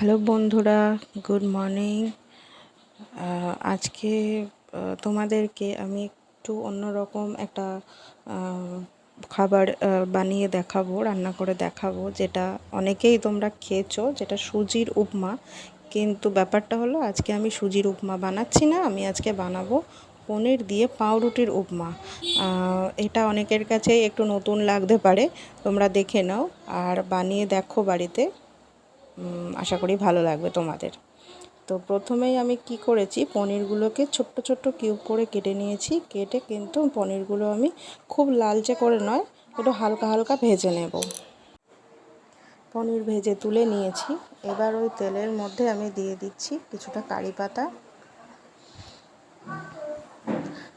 Hello বন্ধুরা, good morning. আজকে তোমাদেরকে আমি একটু অন্যরকম একটা খাবার বানিয়ে দেখাবো, রান্না করে দেখাবো, যেটা অনেকেই তোমরা খেয়েছো, যেটা সুজির উপমা। কিন্তু ব্যাপারটা হলো, আজকে আমি সুজির উপমা বানাচ্ছি না, আমি আজকে বানাবো পনির দিয়ে পাউরুটির উপমা। এটা অনেকের কাছে একটু নতুন লাগতে পারে, তোমরা দেখে নাও, আর বানিয়ে দেখো বাড়িতে। আশা করি ভালো লাগবে তোমাদের। তো প্রথমেই আমি কি করেছি, পনিরগুলোকে ছোট্ট ছোট্ট কিউব করে কেটে নিয়েছি। কেটে কিন্তু পনিরগুলো আমি খুব লালচে করে নয়, একটু হালকা হালকা ভেজে নেব। পনির ভেজে তুলে নিয়েছি। এবার ওই তেলের মধ্যে আমি দিয়ে দিচ্ছি কিছুটা কারি পাতা।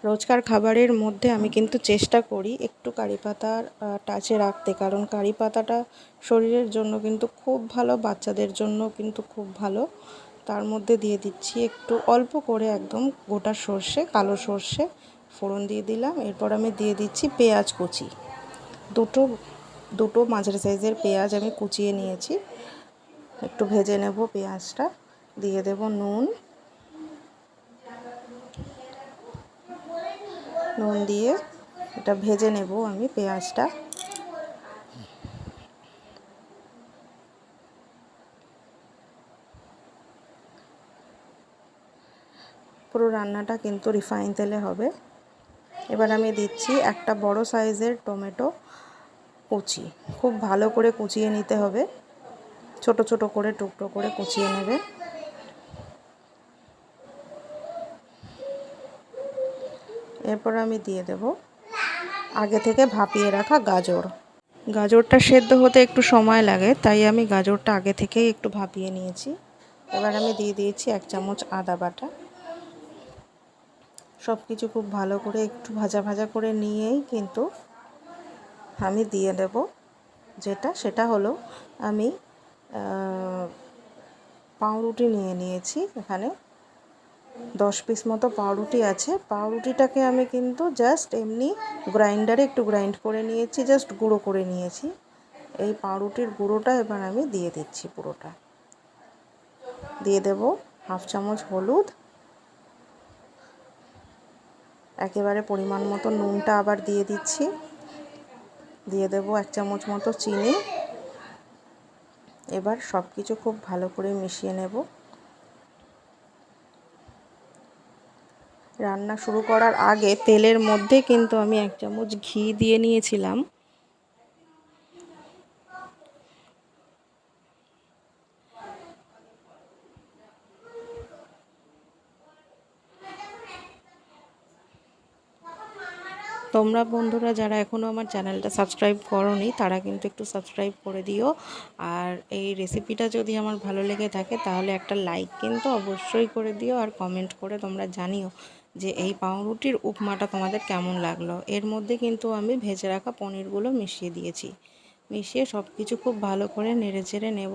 রোজকার খাবারের মধ্যে আমি কিন্তু চেষ্টা করি একটু কারি পাতার টাচে রাখতে। কারণ কারি পাতাটা শরীরের জন্য কিন্তু খুব ভালো, বাচ্চাদের জন্য কিন্তু খুব ভালো। তার মধ্যে দিয়ে দিচ্ছি একটু অল্প করে একদম গোটা সর্ষে, কালো সর্ষে ফোড়ন দিয়ে দিলাম। এরপর আমি দিয়ে দিচ্ছি পেঁয়াজ কুচি। দুটো দুটো মাঝারি সাইজের পেঁয়াজ আমি কুচিয়ে নিয়েছি। একটু ভেজে নেব পেঁয়াজটা। দিয়ে দেব নুন। নুন দিয়ে এটা ভেজে নেব আমি পেঁয়াজটা। পুরো রান্নাটা কিন্তু রিফাইন তেলে হবে। এবার আমি দিচ্ছি একটা বড় সাইজের টমেটো কুচি। খুব ভালো করে কুচিয়ে নিতে হবে। ছোট ছোট করে টুকরো করে কুচিয়ে নেবে। এরপর আমি দিয়ে দেব আগে থেকে ভাপিয়ে রাখা গাজর। গাজরটা সেদ্ধ হতে একটু সময় লাগে, তাই আমি গাজরটা আগে থেকেই একটু ভাপিয়ে নিয়েছি। এবার আমি দিয়ে দিয়েছি এক চামচ আদা বাটা। সব কিছু খুব ভালো করে একটু ভাজা ভাজা করে নিয়েই কিন্তু আমি দিয়ে দেব যেটা, সেটা হলো আমি পাউরুটি নিয়ে নিয়েছি এখানে। দশ পিস মতো পাউরুটি আছে। পাউরুটিটাকে আমি কিন্তু জাস্ট এমনি গ্রাইন্ডারে একটু গ্রাইন্ড করে নিয়েছি জাস্ট গুঁড়ো করে নিয়েছি। এই পাউরুটির গুঁড়োটা এবার আমি দিয়ে দিচ্ছি পুরোটা। দিয়ে দেব হাফ চামচ হলুদ। একেবারে পরিমাণ মতো নুনটা আবার দিয়ে দিচ্ছি। দিয়ে দেব এক চামচ মতো চিনি। এবার সব কিছু খুব ভালো করে মিশিয়ে নেব। রান্না শুরু করার আগে তেলের মধ্যে কিন্তু আমি এক চামচ ঘি দিয়ে নিয়েছিলাম। তোমরা বন্ধুরা যারা এখনও আমার চ্যানেলটা সাবস্ক্রাইব করনি, তারা কিন্তু একটু সাবস্ক্রাইব করে দিও। আর এই রেসিপিটা যদি আমার ভালো লেগে থাকে, তাহলে একটা লাইক কিন্তু অবশ্যই করে দিও আর কমেন্ট করে তোমরা জানিও। যে এই পাউরুটির উপমাটা তোমাদের কেমন লাগল? এর মধ্যে কিন্তু আমি ভেজে রাখা পনিরগুলো মিশিয়ে দিয়েছি। মিশিয়ে সব কিছু খুব ভালো করে নেড়ে চেড়ে নেব।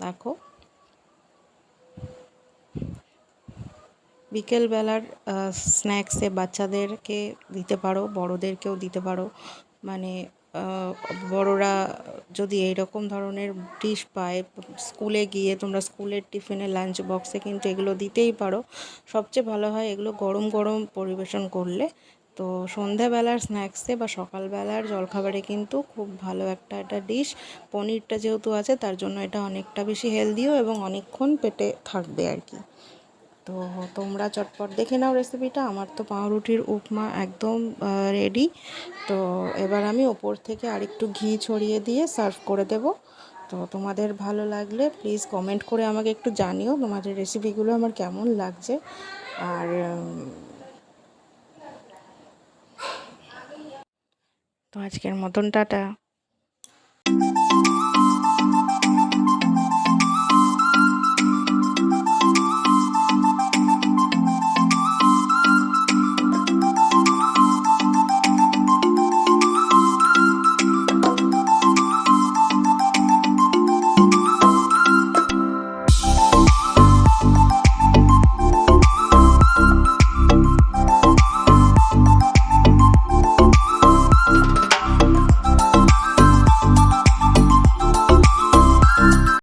দেখো। বিকেলবেলার স্ন্যাক্সে বাচ্চাদেরকে দিতে পারো, বড়োদেরকেও দিতে পারো। মানে বড়রা যদি এই রকম ধরনের ডিশ পায়, স্কুলে গিয়ে তোমরা স্কুলের টিফিনে লাঞ্চ বক্সে কিন্তু এগুলো দিতেই পারো। সবচেয়ে ভালো হয় এগুলো গরম গরম পরিবেশন করলে। তো সন্ধ্যাবেলার স্ন্যাক্সে বা সকালবেলার জলখাবারে কিন্তু খুব ভালো একটা একটা ডিশ পনিরটা যেহেতু আছে, তার জন্য এটা অনেকটা বেশি হেলদিও এবং অনেকক্ষণ পেটে থাকবে আর কি। তো তোমরা চটপট দেখে নাও রেসিপিটা আমার তো পাউরুটির উপমা একদম রেডি তো এবার আমি ওপর থেকে আরেকটু ঘি ছড়িয়ে দিয়ে সার্ভ করে দেব। তো তোমাদের ভালো লাগলে প্লিজ কমেন্ট করে আমাকে একটু জানিও তোমাদের রেসিপিগুলো আমার কেমন লাগছে। আর তো আজকের মতন টাটা।